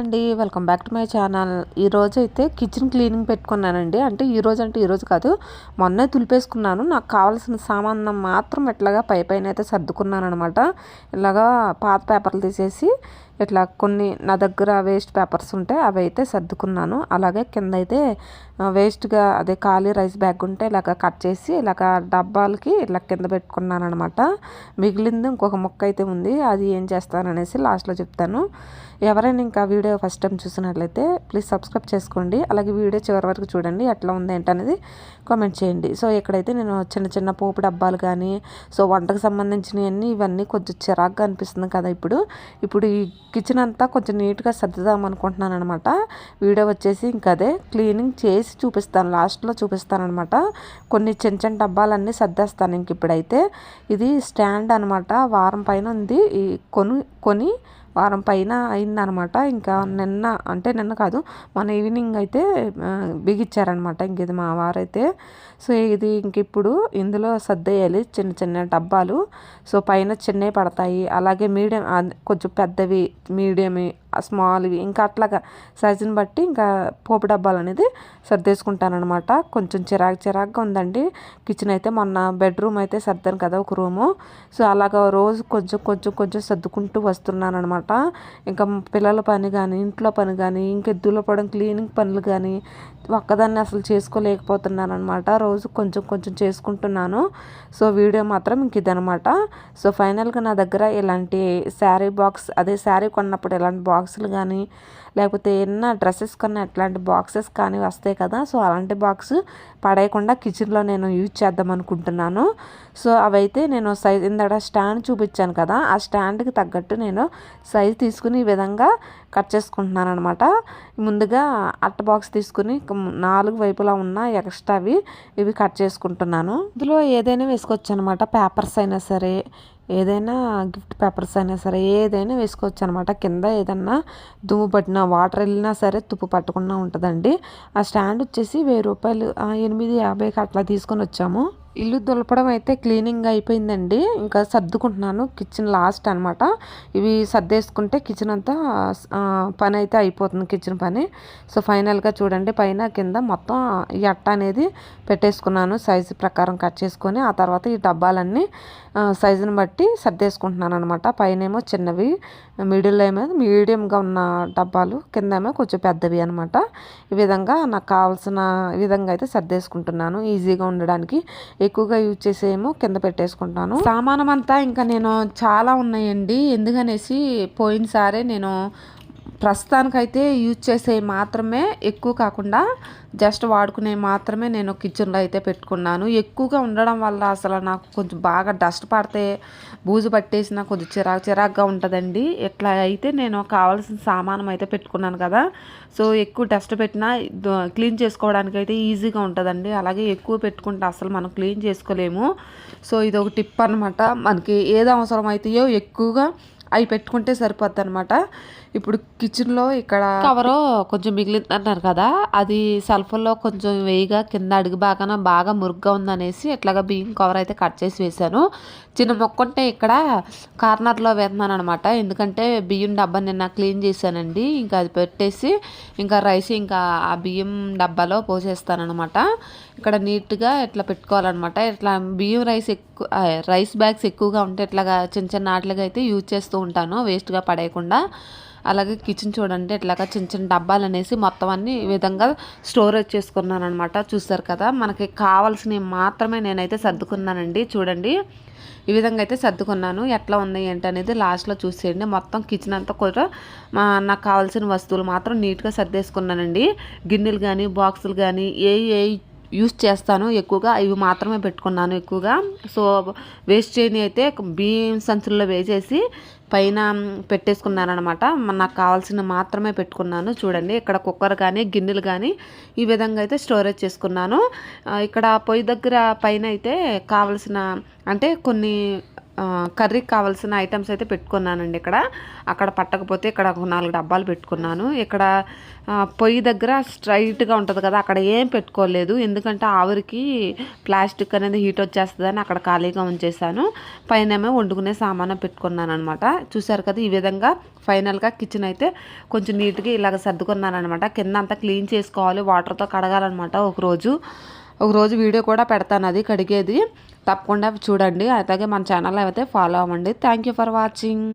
అండి welcome back to my channel. ఈరోజు అయితే కిచెన్ క్లీనింగ్ పెట్టుకున్నానండి. అంటే ఈరోజు అంటే ఈరోజు కాదు మొన్నే తులిపేసుకున్నాను. నాకు కావాల్సిన సామాన్ మాత్రం ఎట్లాగా పై పైన అయితే సర్దుకున్నాను అనమాట ఇలాగా పాత పేపర్లు తీసేసి ఇట్లా కొన్ని నా దగ్గర వేస్ట్ పేపర్స్ ఉంటే అవి అయితే సర్దుకున్నాను. అలాగే కింద అయితే వేస్ట్గా అదే ఖాళీ రైస్ బ్యాగ్ ఉంటే ఇలాగ కట్ చేసి ఇలాగ డబ్బాలకి ఇట్లా కింద పెట్టుకున్నాను అనమాట మిగిలింది ఇంకొక మొక్క అయితే ఉంది. అది ఏం చేస్తాననేసి లాస్ట్లో చెప్తాను. ఎవరైనా ఇంకా వీడియో ఫస్ట్ టైం చూసినట్లయితే ప్లీజ్ సబ్స్క్రైబ్ చేసుకోండి. అలాగే వీడియో చివరి వరకు చూడండి. ఎట్లా ఉంది ఏంటనేది కామెంట్ చేయండి. సో ఇక్కడైతే నేను చిన్న చిన్న పోపు డబ్బాలు కానీ సో వంటకు సంబంధించినవన్నీ ఇవన్నీ కొంచెం చిరాగ్గా అనిపిస్తుంది కదా ఇప్పుడు. ఇప్పుడు ఈ కిచెన్ అంతా కొంచెం నీట్గా సర్దుదాం అనుకుంటున్నాను అనమాట వీడియో వచ్చేసి ఇంకా అదే క్లీనింగ్ చేసి చూపిస్తాను లాస్ట్లో చూపిస్తాను అనమాట కొన్ని చిన్న చిన్న డబ్బాలన్నీ సర్దేస్తాను ఇంక ఇప్పుడైతే. ఇది స్టాండ్ అనమాట వారం పైన ఉంది. ఈ కొని కొని వారం పైన అయిందనమాట. ఇంకా నిన్న అంటే నిన్న కాదు మన ఈవినింగ్ అయితే బిగిచ్చారనమాట. ఇంక ఇది మా వారైతే. సో ఇది ఇంక ఇప్పుడు ఇందులో సర్దేయాలి చిన్న చిన్న డబ్బాలు. సో పైన చిన్నవి పడతాయి. అలాగే మీడియం కొంచెం పెద్దవి మీడియం స్మాల్వి ఇంకా అట్లాగా సైజుని బట్టి ఇంకా పోపు డబ్బాలు అనేది సర్దేసుకుంటానమాట కొంచెం చిరాకు చిరాకుగా ఉందండి. కిచెన్ అయితే మొన్న బెడ్రూమ్ అయితే సర్దాను కదా ఒక రూము. సో అలాగా రోజు కొంచెం కొంచెం కొంచెం సర్దుకుంటూ వస్తున్నాను అనమాట ఇంకా పిల్లల పని కానీ ఇంట్లో పని కానీ ఇంకా ఎద్దులో పడడం క్లీనింగ్ పనులు కానీ ఒక్కదాన్ని అసలు చేసుకోలేకపోతున్నాను అనమాట రోజు కొంచెం కొంచెం చేసుకుంటున్నాను. సో వీడియో మాత్రం ఇంక ఇదనమాట సో ఫైనల్గా నా దగ్గర ఇలాంటి శారీ బాక్స్ అదే శారీ కొన్నప్పుడు ఇలాంటి బాక్సులు కానీ లేకపోతే ఏమన్నా డ్రెస్సెస్ కన్నా అట్లాంటి బాక్సెస్ కానీ వస్తాయి కదా సో అలాంటి బాక్స్ పడేయకుండా కిచెన్లో నేను యూజ్ చేద్దాం అనుకుంటున్నాను. సో అవైతే నేను సైజ్ ఇందాక స్టాండ్ చూపించాను కదా ఆ స్టాండ్కి తగ్గట్టు నేను సైజ్ తీసుకుని ఈ విధంగా కట్ చేసుకుంటున్నాను అనమాట ముందుగా అట్ట బాక్స్ తీసుకుని నాలుగు వైపులా ఉన్న ఎక్స్ట్రావి ఇవి కట్ చేసుకుంటున్నాను. ఇందులో ఏదైనా వేసుకోవచ్చు అనమాట పేపర్స్ అయినా సరే ఏదైనా గిఫ్ట్ పేపర్స్ అయినా సరే ఏదైనా వేసుకోవచ్చు అనమాట కింద ఏదన్నా దుమ్ము పట్టిన వాటర్ వెళ్ళినా సరే తుప్పు పట్టకుండా ఉంటుందండి. ఆ స్టాండ్ వచ్చేసి వెయ్యి రూపాయలు ఎనిమిది యాభైకి అట్లా తీసుకొని వచ్చాము. ఇల్లు దులపడం అయితే క్లీనింగ్ అయిపోయిందండి. ఇంకా సర్దుకుంటున్నాను కిచెన్ లాస్ట్ అనమాట ఇవి సర్దేసుకుంటే కిచెన్ అంతా పని అయితే అయిపోతుంది కిచెన్ పని. సో ఫైనల్గా చూడండి పైన కింద మొత్తం ఈ అట్ట అనేది పెట్టేసుకున్నాను సైజు ప్రకారం కట్ చేసుకొని. ఆ తర్వాత ఈ డబ్బాలన్నీ సైజుని బట్టి సర్దేసుకుంటున్నాను అనమాట పైనేమో చిన్నవి మిడిల్లో ఏమో మీడియంగా ఉన్న డబ్బాలు కింద ఏమో కొంచెం పెద్దవి అనమాట ఈ విధంగా నాకు కావాల్సిన విధంగా అయితే సర్దేసుకుంటున్నాను ఈజీగా ఉండడానికి. ఎక్కువగా యూజ్ చేసేమో కింద పెట్టేసుకుంటాను. సామానం అంతా ఇంకా నేను చాలా ఉన్నాయండి. ఎందుకనేసి పోయినసారే నేను ప్రస్తుతానికైతే యూజ్ చేసే మాత్రమే ఎక్కువ కాకుండా జస్ట్ వాడుకునే మాత్రమే నేను కిచెన్లో అయితే పెట్టుకున్నాను. ఎక్కువగా ఉండడం వల్ల అసలు నాకు కొంచెం బాగా డస్ట్ పడితే బూజు పట్టేసిన కొంచెం చిరాకు చిరాకుగా ఉంటుందండి. ఇట్లా అయితే నేను కావాల్సిన సామానం అయితే పెట్టుకున్నాను కదా. సో ఎక్కువ డస్ట్ పెట్టినా క్లీన్ చేసుకోవడానికి అయితే ఈజీగా ఉంటుందండి. అలాగే ఎక్కువ పెట్టుకుంటే అసలు మనం క్లీన్ చేసుకోలేము. సో ఇది ఒక టిప్ అనమాట మనకి ఏది అవసరం అవుతాయో ఎక్కువగా అవి పెట్టుకుంటే సరిపోద్ది అనమాట ఇప్పుడు కిచెన్లో ఇక్కడ కవరు కొంచెం మిగిలింది అన్నారు కదా అది సల్ఫర్లో కొంచెం వేయిగా కింద అడుగు బాగాన బాగా మురుగ్గా ఉందనేసి ఇట్లాగా బియ్యం కవర్ అయితే కట్ చేసి వేశాను. చిన్న మొక్క ఉంటే ఇక్కడ కార్నర్లో వేస్తున్నాను అనమాట ఎందుకంటే బియ్యం డబ్బా నిన్న క్లీన్ చేశానండి. ఇంకా అది పెట్టేసి ఇంకా రైస్ ఇంకా ఆ బియ్యం డబ్బాలో పోసేస్తానమాట ఇక్కడ నీట్గా ఇట్లా పెట్టుకోవాలన్నమాట. ఇట్లా బియ్యం రైస్ ఎక్కువ రైస్ బ్యాగ్స్ ఎక్కువగా ఉంటే ఇట్లాగా చిన్న చిన్న ఆటలుగా అయితే యూజ్ చేస్తూ ఉంటాను వేస్ట్గా పడేయకుండా. అలాగే కిచెన్ చూడండి ఇట్లాగా చిన్న చిన్న డబ్బాలు అనేసి మొత్తం అన్ని ఈ విధంగా స్టోరేజ్ చేసుకున్నాను అనమాట చూసారు కదా మనకి కావాల్సినవి మాత్రమే నేనైతే సర్దుకున్నానండి. చూడండి ఈ విధంగా అయితే సర్దుకున్నాను. ఎట్లా ఉంది ఏంటి అనేది లాస్ట్లో చూసేయండి. మొత్తం కిచెన్ అంతా కూడా నాకు కావాల్సిన వస్తువులు మాత్రం నీట్గా సర్దేసుకున్నానండి. గిన్నెలు కానీ బాక్సులు కానీ ఏ ఏ యూస్ చేస్తాను ఎక్కువగా. ఇవి మాత్రమే పెట్టుకున్నాను ఎక్కువగా. సో వేస్ట్ చేయని అయితే బియ్యం సంచుల్లో వేసేసి పైన పెట్టేసుకున్నారనమాట నాకు కావాల్సిన మాత్రమే పెట్టుకున్నాను. చూడండి ఇక్కడ కుక్కర్ కానీ గిన్నెలు కానీ ఈ విధంగా అయితే స్టోరేజ్ చేసుకున్నాను. ఇక్కడ పొయ్యి దగ్గర పైన అయితే కావలసిన అంటే కొన్ని కర్రీకి కావాల్సిన ఐటమ్స్ అయితే పెట్టుకున్నానండి ఇక్కడ. అక్కడ పట్టకపోతే ఇక్కడ ఒక నాలుగు డబ్బాలు పెట్టుకున్నాను. ఇక్కడ పొయ్యి దగ్గర స్ట్రైట్గా ఉంటుంది కదా అక్కడ ఏం పెట్టుకోలేదు. ఎందుకంటే ఆవిరికి ప్లాస్టిక్ అనేది హీట్ వచ్చేస్తుందని అక్కడ ఖాళీగా ఉంచేసాను పైన వండుకునే సామాను పెట్టుకున్నాను అనమాట చూసారు కదా ఈ విధంగా ఫైనల్గా కిచెన్ అయితే కొంచెం నీట్గా ఇలాగ సర్దుకున్నాను అనమాట కింద అంతా క్లీన్ చేసుకోవాలి వాటర్తో కడగాలన్నమాట ఒకరోజు. ఒకరోజు వీడియో కూడా పెడతాను అది కడిగేది. తప్పకుండా చూడండి. అలాగే మన ఛానల్ అయితే ఫాలో అవ్వండి థ్యాంక్ యూ ఫర్ వాచింగ్